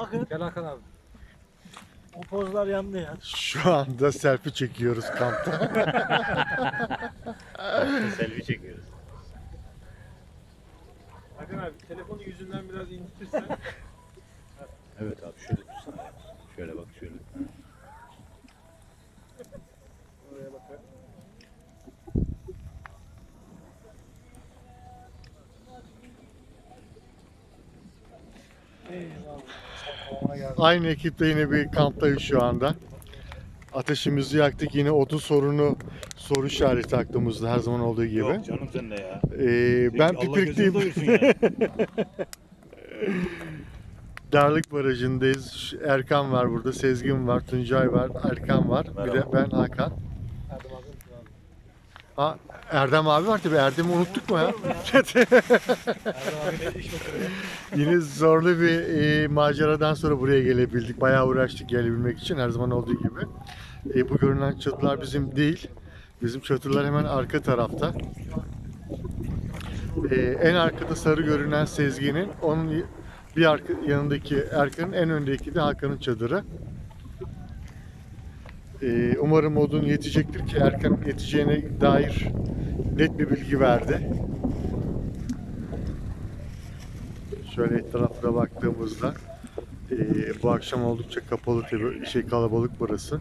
Bakın Gel Hakan abi. o pozlar yandı ya. Şu anda selfie çekiyoruz kampta. Selfie çekiyoruz. Hakan abi telefonu yüzünden biraz incitirsen. Evet abi şöyle tutsana ya. Şöyle bak şöyle. Oraya bakar. Aynı ekiple yine bir kamptayız şu anda. Ateşimizi yaktık. Yine odun sorunu soru işareti aklımızda her zaman olduğu gibi. Yok canım sen de ya. Ee, ben Allah ya. Darlık Barajı'ndayız. Erkan var burada, Sezgin var, Tuncay var, Erkan var. Bir de ben Hakan. Erdem abi unutma abi. Ha, Erdem abi var tabii. Erdem'i unuttuk mu ya? Yine zorlu bir e, maceradan sonra buraya gelebildik. Bayağı uğraştık gelebilmek için her zaman olduğu gibi. E, bu görünen çatılar bizim değil. Bizim çatılar hemen arka tarafta. E, en arkada sarı görünen Sezgin'in, onun bir arka, yanındaki Erkan'ın, en öndeki de Hakan'ın çadırı. E, umarım odun yetecektir ki Erkan yeteceğine dair net bir bilgi verdi. Şöyle etrafına baktığımızda eee, bu akşam oldukça kapalı tabii şey kalabalık burası.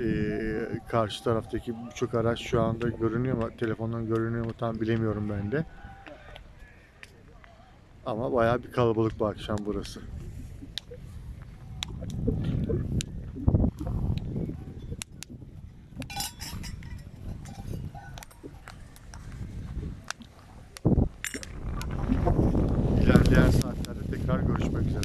Eee, karşı taraftaki birçok araç şu anda görünüyor mu? Telefondan görünüyor mu tam bilemiyorum ben de. Ama bayağı bir kalabalık bu akşam burası. ilerleyen saatlerde tekrar görüşmek üzere.